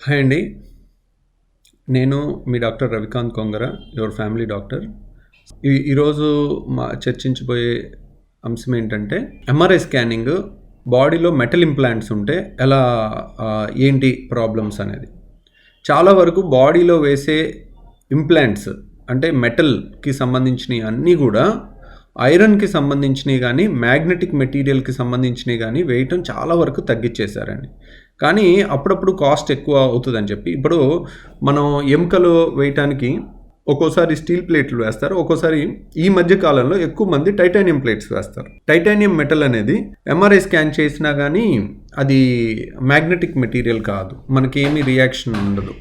Hi అండి. నేను మీ doctor Ravikanth Kongara your family doctor. ఈ ఈరోజు మా చర్చించబోయే అంశం ఏంటంటే ఎంఆర్ఐ స్కానింగ్ బాడీలో మెటల్ ఇంప్లాంట్స్ ఉంటే ఎలా ఏంటి ప్రాబ్లమ్స్ అనేది. చాలా వరకు బాడీలో వేసే ఇంప్లాంట్స్ అంటే మెటల్కి సంబంధించినవి అన్నీ కూడా ఐరన్కి సంబంధించినవి కానీ మ్యాగ్నెటిక్ మెటీరియల్కి సంబంధించినవి కానీ వేయటం చాలా వరకు తగ్గించేశారండి కానీ అప్పుడప్పుడు కాస్ట్ ఎక్కువ అవుతుందని చెప్పి ఇప్పుడు మనం ఎముకలు వేయటానికి ఒక్కోసారి స్టీల్ ప్లేట్లు వేస్తారు ఒక్కోసారి ఈ మధ్య కాలంలో ఎక్కువ మంది టైటానియం ప్లేట్స్ వేస్తారు. టైటానియం మెటల్ అనేది ఎంఆర్ఐ స్కాన్ చేసినా కానీ అది మ్యాగ్నెటిక్ మెటీరియల్ కాదు మనకి ఏమీ రియాక్షన్ ఉండదు.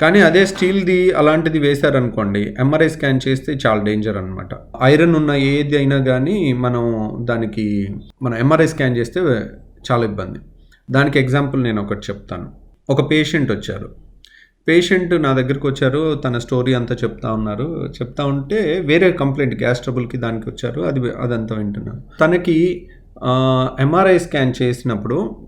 కానీ అదే స్టీల్ది అలాంటిది వేశారనుకోండి ఎంఆర్ఐ స్కాన్ చేస్తే చాలా డేంజర్ అనమాట ఐరన్ ఉన్న ఏది అయినా కానీ మనం దానికి మనం ఎంఆర్ఐ స్కాన్ చేస్తే చాలా ఇబ్బంది. దానికి ఎగ్జాంపుల్ నేను ఒకటి చెప్తాను. ఒక పేషెంట్ వచ్చారు. పేషెంట్ నా దగ్గరికి వచ్చారు తన స్టోరీ అంతా చెప్తా ఉన్నారు. చెప్తా ఉంటే వేరే కంప్లైంట్ గ్యాస్ ట్రబుల్కి దానికి వచ్చారు. అది అదంతా వింటున్నాను. తనకి ఎంఆర్ఐ స్కాన్ చేసినప్పుడు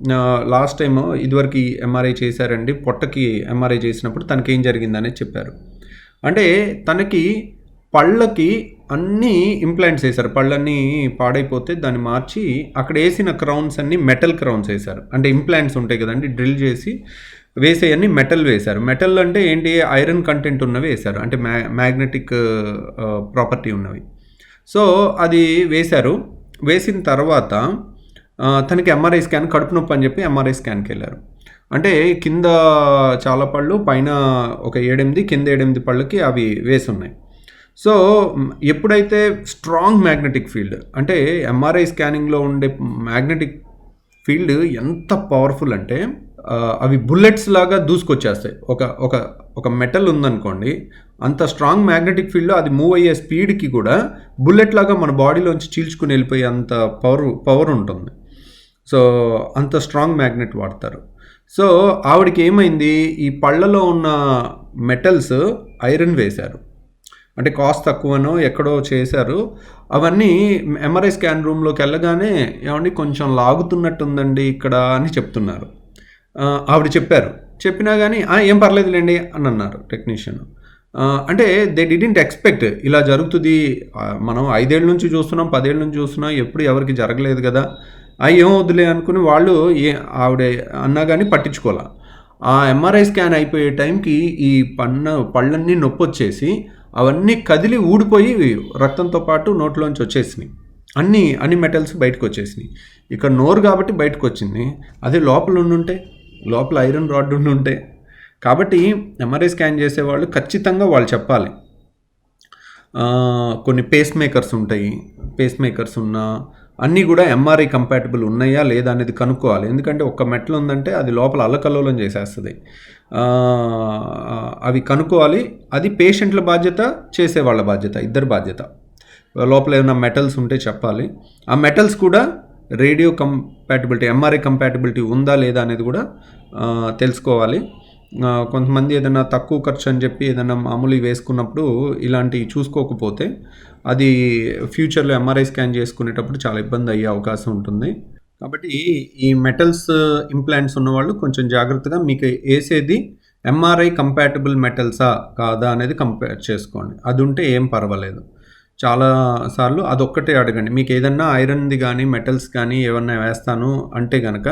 లాస్ట్ టైం ఇదివరకు ఎంఆర్ఐ చేశారండి పొట్టకి ఎంఆర్ఐ చేసినప్పుడు తనకి ఏం జరిగిందనేది చెప్పారు. అంటే తనకి పళ్ళకి అన్నీ ఇంప్లాంట్స్ వేశారు. పళ్ళన్నీ పాడైపోతే దాన్ని మార్చి అక్కడ వేసిన క్రౌన్స్ అన్ని మెటల్ క్రౌన్స్ వేశారు. అంటే ఇంప్లాంట్స్ ఉంటాయి కదండి డ్రిల్ చేసి వేసేయన్ని మెటల్ వేశారు. మెటల్ అంటే ఏంటి? ఐరన్ కంటెంట్ ఉన్నవి వేశారు. అంటే మ్యా మ్యాగ్నెటిక్ ప్రాపర్టీ ఉన్నవి. సో అది వేశారు. వేసిన తర్వాత తనకి ఎంఆర్ఐ స్కాన్ కడుపు నొప్పి అని చెప్పి ఎంఆర్ఐ స్కాన్కి వెళ్ళారు. అంటే కింద చాలా పళ్ళు పైన ఒక ఏడెనిమిది కింద ఏడెనిమిది పళ్ళకి అవి వేసి ఉన్నాయి. సో ఎప్పుడైతే స్ట్రాంగ్ మ్యాగ్నెటిక్ ఫీల్డ్ అంటే ఎంఆర్ఐ స్కానింగ్లో ఉండే మ్యాగ్నెటిక్ ఫీల్డ్ ఎంత పవర్ఫుల్ అంటే అవి బుల్లెట్స్ లాగా దూసుకొచ్చేస్తాయి. ఒక ఒక ఒక మెటల్ ఉందనుకోండి అంత స్ట్రాంగ్ మ్యాగ్నెటిక్ ఫీల్డ్లో అది మూవ్ అయ్యే స్పీడ్కి కూడా బుల్లెట్ లాగా మన బాడీలోంచి చీల్చుకుని వెళ్ళిపోయే అంత పవర్ పవర్ ఉంటుంది. సో అంత స్ట్రాంగ్ మ్యాగ్నెట్ వాడతారు. సో ఆవిడకి ఏమైంది? ఈ పళ్ళలో ఉన్న మెటల్స్ ఐరన్ వేశారు. అంటే కాస్ట్ తక్కువనో ఎక్కడో చేశారు. అవన్నీ ఎంఆర్ఐ స్కాన్ రూమ్లోకి వెళ్ళగానే ఏమండి కొంచెం లాగుతున్నట్టుందండి ఇక్కడ అని చెప్తున్నారు. ఆవిడ చెప్పారు. చెప్పినా కానీ ఏం పర్లేదులేండి అని అన్నారు టెక్నీషియన్. అంటే దే డిడింట్ ఎక్స్పెక్ట్ ఇలా జరుగుతుంది. మనం ఐదేళ్ళ నుంచి చూస్తున్నాం పదేళ్ళ నుంచి చూస్తున్నాం ఎప్పుడు ఎవరికి జరగలేదు కదా. అవి ఏం వద్దులే అనుకుని వాళ్ళు ఏ ఆవిడ అన్నా కానీ పట్టించుకోవాలి ఆ ఎంఆర్ఐ స్కాన్ అయిపోయే టైంకి ఈ పన్న పళ్ళన్నీ నొప్పి వచ్చేసి అవన్నీ కదిలి ఊడిపోయి రక్తంతో పాటు నోట్లోంచి వచ్చేసినాయి. అన్ని అన్ని మెటల్స్ బయటకు వచ్చేసినాయి. ఇక్కడ నోరు కాబట్టి బయటకు వచ్చింది. అదే లోపల ఉండుంటే లోపల ఐరన్ రాడ్ ఉండుంటే కాబట్టి ఎంఆర్ఐ స్కాన్ చేసేవాళ్ళు ఖచ్చితంగా వాళ్ళు చెప్పాలి. కొన్ని పేస్ మేకర్స్ ఉంటాయి. పేస్ మేకర్స్ ఉన్న అన్నీ కూడా ఎంఆర్ఐ కంపాటబుల్ ఉన్నాయా లేదా అనేది కనుక్కోవాలి. ఎందుకంటే ఒక్క మెట్లు ఉందంటే అది లోపల అల్లకల్లోలం చేసేస్తుంది. అవి కనుక్కోవాలి. అది పేషెంట్ల బాధ్యత చేసేవాళ్ళ బాధ్యత ఇద్దరు బాధ్యత. లోపల ఏమైనా మెటల్స్ ఉంటే చెప్పాలి. ఆ మెటల్స్ కూడా రేడియో కంపాటబిలిటీ ఎంఆర్ఐ కంపాటబిలిటీ ఉందా లేదా అనేది కూడా తెలుసుకోవాలి. కొంతమంది ఏదైనా తక్కువ ఖర్చు అని చెప్పి ఏదైనా మామూలు వేసుకున్నప్పుడు ఇలాంటివి చూసుకోకపోతే అది ఫ్యూచర్లో ఎంఆర్ఐ స్కాన్ చేసుకునేటప్పుడు చాలా ఇబ్బంది అయ్యే అవకాశం ఉంటుంది. కాబట్టి ఈ మెటల్స్ ఇంప్లాంట్స్ ఉన్నవాళ్ళు కొంచెం జాగ్రత్తగా మీకు వేసేది ఎంఆర్ఐ కంపాటబుల్ మెటల్సా కాదా అనేది కంపేర్ చేసుకోండి. అది ఉంటే ఏం పర్వాలేదు. చాలా సార్లు అదొక్కటే అడగండి. మీకు ఏదన్నా ఐరన్ది కానీ మెటల్స్ కానీ ఏమన్నా వేస్తాను అంటే కనుక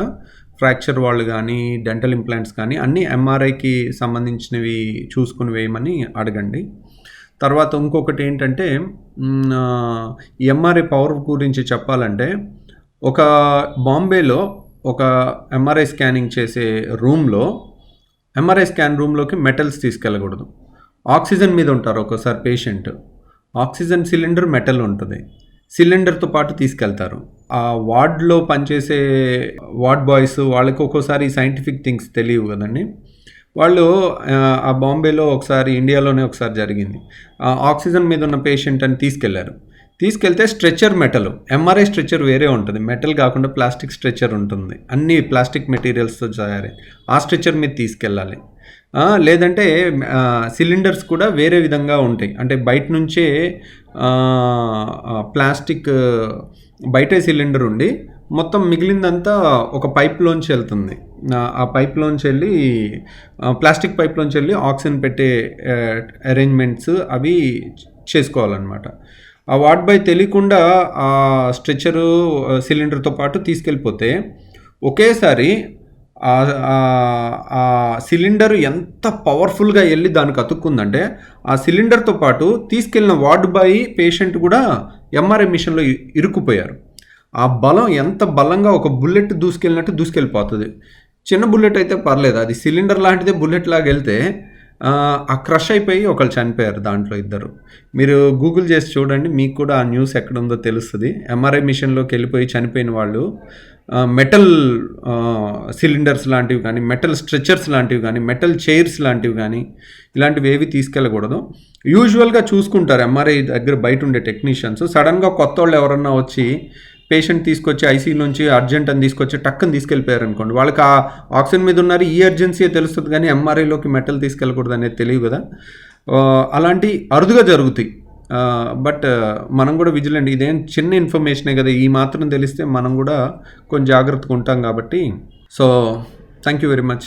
ఫ్రాక్చర్ వాళ్ళు కానీ డెంటల్ ఇంప్లాంట్స్ కానీ అన్నీ ఎంఆర్ఐకి సంబంధించినవి చూసుకుని వేయమని అడగండి. తర్వాత ఇంకొకటి ఏంటంటే ఎంఆర్ఐ పవర్ గురించి చెప్పాలంటే ఒక బాంబేలో ఒక ఎంఆర్ఐ స్కానింగ్ చేసే రూమ్లో ఎంఆర్ఐ స్కాన్ రూమ్లోకి మెటల్స్ తీసుకెళ్ళకూడదు. ఆక్సిజన్ మీద ఉంటారు ఒక్కోసారి పేషెంట్ ఆక్సిజన్ సిలిండర్ మెటల్ ఉంటుంది. సిలిండర్తో పాటు తీసుకెళ్తారు. ఆ వార్డ్లో పనిచేసే వార్డ్ బాయ్స్ వాళ్ళకి ఒక్కోసారి సైంటిఫిక్ థింగ్స్ తెలియవు కదండి. వాళ్ళు ఆ, బాంబేలో ఒకసారి ఇండియాలోనే ఒకసారి జరిగింది. ఆ ఆక్సిజన్ మీద ఉన్న పేషెంట్ అని తీసుకెళ్ళారు. తీసుకెళ్తే స్ట్రెచర్ మెటల్ ఎంఆర్ఐ స్ట్రెచర్ వేరే ఉంటుంది. మెటల్ కాకుండా ప్లాస్టిక్ స్ట్రెచర్ ఉంటుంది. అన్ని ప్లాస్టిక్ మెటీరియల్స్తో తయారై ఆ స్ట్రెచర్ మీద తీసుకెళ్ళాలి. లేదంటే సిలిండర్స్ కూడా వేరే విధంగా ఉంటాయి. అంటే బయట నుంచే ప్లాస్టిక్ బయటే సిలిండర్ ఉండి మొత్తం మిగిలిందంతా ఒక పైప్లోంచి వెళ్తుంది. ఆ- పైప్లోంచి వెళ్ళి ప్లాస్టిక్ పైప్లోంచి వెళ్ళి ఆక్సిజన్ పెట్టే అరేంజ్మెంట్స్ అవి చేసుకోవాలన్నమాట. ఆ వార్డ్ బాయ్ తెలియకుండా ఆ స్ట్రెచ్చరు సిలిండర్తో పాటు తీసుకెళ్ళిపోతే ఒకేసారి ఆ- సిలిండర్ ఎంత పవర్ఫుల్గా వెళ్ళి దానికి అతుక్కుందంటే ఆ సిలిండర్తో పాటు తీసుకెళ్ళిన వార్డ్ బాయ్ పేషెంట్ కూడా ఎంఆర్ఐ మిషన్లో ఇరుక్కుపోయారు. ఆ బలం ఎంత బలంగా ఒక బుల్లెట్ దూసుకెళ్ళినట్టు దూసుకెళ్ళిపోతుంది. చిన్న బుల్లెట్ అయితే పర్లేదు అది సిలిండర్ లాంటిదే బుల్లెట్ లాగా వెళ్తే ఆ, క్రష్ అయిపోయి ఒకళ్ళు చనిపోయారు దాంట్లో ఇద్దరు. మీరు గూగుల్ చేసి చూడండి మీకు కూడా ఆ న్యూస్ ఎక్కడ ఉందో తెలుస్తుంది ఎంఆర్ఐ మిషన్లోకి వెళ్ళిపోయి చనిపోయిన వాళ్ళు మెటల్ సిలిండర్స్ లాంటివి కానీ మెటల్ స్ట్రెచర్స్ లాంటివి కానీ మెటల్ చైర్స్ లాంటివి కానీ ఇలాంటివి ఏవి తీసుకెళ్ళకూడదు. యూజువల్గా చూసుకుంటారు ఎంఆర్ఐ దగ్గర బయట ఉండే టెక్నీషియన్స్ సడన్గా కొత్త వాళ్ళు ఎవరన్నా వచ్చి పేషెంట్ తీసుకొచ్చి ఐసీయూ నుంచి అర్జెంట్ అని తీసుకొచ్చి టక్కని తీసుకెళ్ళిపోయారు అనుకోండి వాళ్ళకి ఆ ఆక్సిజన్ మీద ఉన్నారు ఈ అర్జెన్సీ తెలుస్తుంది కానీ ఎంఆర్ఐలోకి మెటల్ తీసుకెళ్ళకూడదు అనేది తెలియదు కదా. అలాంటి అరుదుగా జరుగుతాయి. బట్ మనం కూడా విజిలెంట్ ఇదేం చిన్న ఇన్ఫర్మేషనే కదా ఈ మాత్రం తెలిస్తే మనం కూడా కొంచెం జాగ్రత్తగా ఉంటాం కాబట్టి. So thank you very much